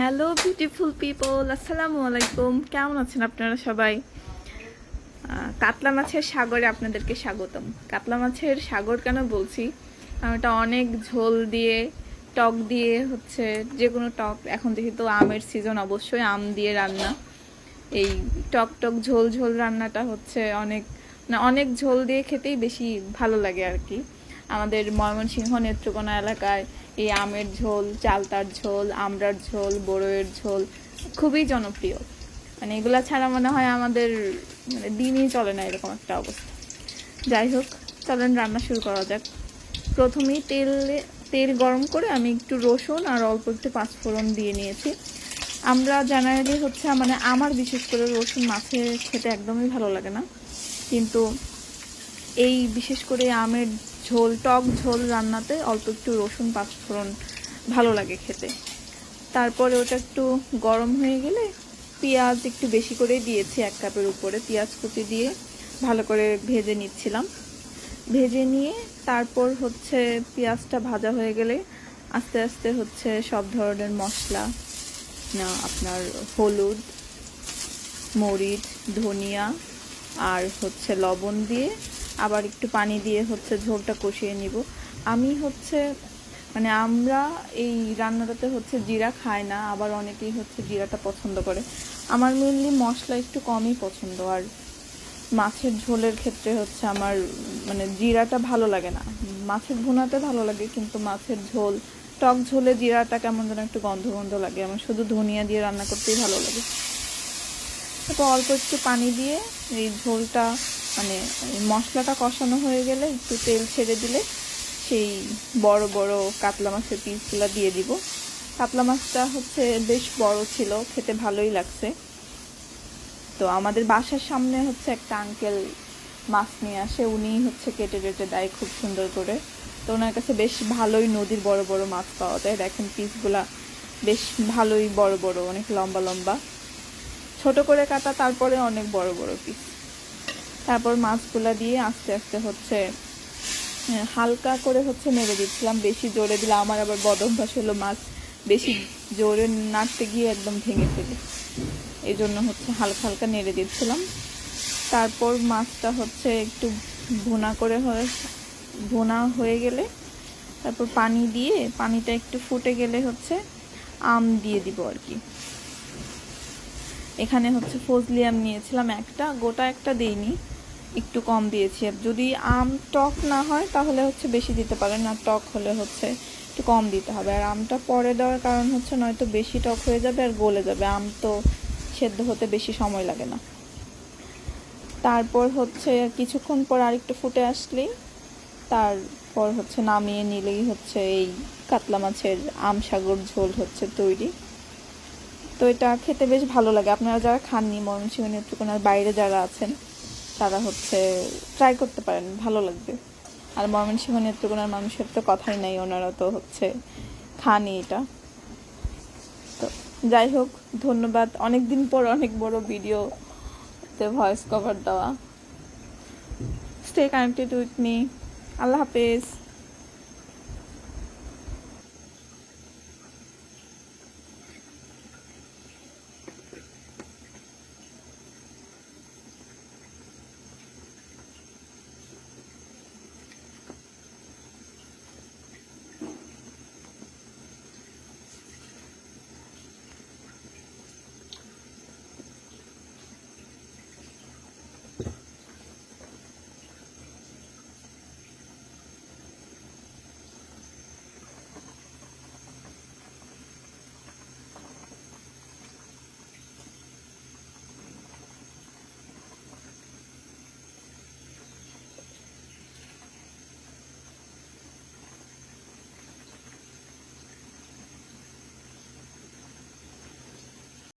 Hello beautiful people আসসালামু আলাইকুম কেমন আছেন আপনারা সবাই? কাতলা মাছের সাগরে আপনাদেরকে স্বাগতম। কাতলা মাছের সাগর কেন বলছি? এটা অনেক ঝোল দিয়ে, টক দিয়ে হচ্ছে যে কোনো টক। এখন যেহেতু আমের সিজন অবশ্যই আম দিয়ে রান্না। এই টক টক ঝোল ঝোল রান্নাটা হচ্ছে অনেক অনেক ঝোল দিয়ে খেতেই বেশি ভালো লাগে আর কি। আমাদের ময়মনসিংহ নেত্রকোনা এলাকায় এই আমের ঝোল, চালতার ঝোল, আমড়ার ঝোল, বড়ইয়ের ঝোল খুবই জনপ্রিয়। মানে এগুলা ছাড়া মনে হয় আমাদের মানে দিনই চলে না এরকম একটা অবস্থা। যাই হোক, চলেন রান্না শুরু করা যাক। প্রথমেই তেল তেল গরম করে আমি একটু রসুন আর অল্প একটু পাঁচফোড়ন দিয়ে নিয়েছি। আমরা জেনারেলি হচ্ছে মানে আমার বিশেষ করে রসুন মাছে খেতে একদমই ভালো লাগে না। কিন্তু এই বিশেষ করে আমের ঝোল, টক ঝোল রান্নাতে অল্প একটু রসুন পাঁচফোড়ন ভালো লাগে খেতে। তারপরে ওটা একটু গরম হয়ে গেলে পেঁয়াজ একটু বেশি করে দিয়েছি এক কাপের উপরে। পেঁয়াজ কুচি দিয়ে ভালো করে ভেজে নিচ্ছিলাম। ভেজে নিয়ে তারপর হচ্ছে পেঁয়াজটা ভাজা হয়ে গেলে আস্তে আস্তে হচ্ছে সব ধরনের মশলা, না, আপনার হলুদ, মরিচ, ধনিয়া আর হচ্ছে লবণ দিয়ে আবার একটু পানি দিয়ে হচ্ছে ঝোলটা কষিয়ে নিব। আমি হচ্ছে মানে আমরা এই রান্নাটাতে হচ্ছে জিরা খাই না, আবার অনেকেই হচ্ছে জিরাটা পছন্দ করে। আমার মেনলি মশলা একটু কমই পছন্দ, আর মাছের ঝোলের ক্ষেত্রে হচ্ছে আমার মানে জিরাটা ভালো লাগে না। মাছের ভুনাতে ভালো লাগে, কিন্তু মাছের ঝোল, টক ঝোলে জিরাটা কেমন যেন একটু গন্ধ গন্ধ লাগে। আমার শুধু ধনিয়া দিয়ে রান্না করতেই ভালো লাগে। তারপর অল্প একটু পানি দিয়ে এই ঝোলটা মানে মশলাটা কষানো হয়ে গেলে একটু তেল ছেড়ে দিলে সেই বড় বড় কাতলা মাছের পিসগুলো দিয়ে দিব। কাতলা মাছটা হচ্ছে বেশ বড় ছিল, খেতে ভালোই লাগছে। তো আমাদের বাসার সামনে হচ্ছে একটা আঙ্কেল মাছ নিয়ে আসে, উনি হচ্ছে কেটে কেটে দেয় খুব সুন্দর করে। তো ওনার কাছে বেশ ভালোই নদীর বড় বড় মাছ পাওয়া যায়। দেখেন পিসগুলা বেশ ভালোই বড় বড়, অনেক লম্বা লম্বা। ছোট করে কাটা, তারপরে অনেক বড় বড় পিস তারপর মাছগুলা দিয়ে আস্তে আস্তে হচ্ছে হালকা করে হচ্ছে নেড়ে দিচ্ছিলাম। বেশি জোরে দিলে আমার আবার বদভ্যাস হলো মাছ বেশি জোরে নাড়তে গিয়ে একদম ভেঙে ফেলে। এই জন্য হচ্ছে হালকা হালকা নেড়ে দিচ্ছিলাম। তারপর মাছটা হচ্ছে একটু ভুনা করে হয়ে, ভুনা হয়ে গেলে তারপর পানি দিয়ে, পানিটা একটু ফুটে গেলে হচ্ছে আম দিয়ে দিব আর কি। এখানে হচ্ছে ফজলি আম নিয়েছিলাম একটা, গোটা একটা দিইনি, একটু কম দিয়েছি। আর যদি আম টক না হয়, তাহলে হচ্ছে বেশি দিতে পারেন, আর টক হলে হচ্ছে একটু কম দিতে হবে। আর আমটা পরে দেওয়ার কারণ হচ্ছে নয়তো বেশি টক হয়ে যাবে আর গলে যাবে। আম তো সেদ্ধ হতে বেশি সময় লাগে না। তারপর হচ্ছে কিছুক্ষণ পর আরেকটু ফুটে আসলেই তারপর হচ্ছে নামিয়ে নিলেই হচ্ছে এই কাতলা মাছের আম সাগর ঝোল হচ্ছে তৈরি। তো এটা খেতে বেশ ভালো লাগে। আপনারা যারা খাননি, ময়মনসিংহ নেত্রকোনার বাইরে যারা আছেন, তারা হচ্ছে ট্রাই করতে পারেন, ভালো লাগবে। আর ময়মনসিংহ নেত্রকোনার মানুষের তো কথাই নাই, ওনারা তো হচ্ছে খানি এটা। তো যাই হোক, ধন্যবাদ। অনেক দিন পর অনেক বড় ভিডিওতে ভয়েস কভার দেওয়া। স্টে কানেক্টেড উইথ মি আল্লাহ হাফেজ।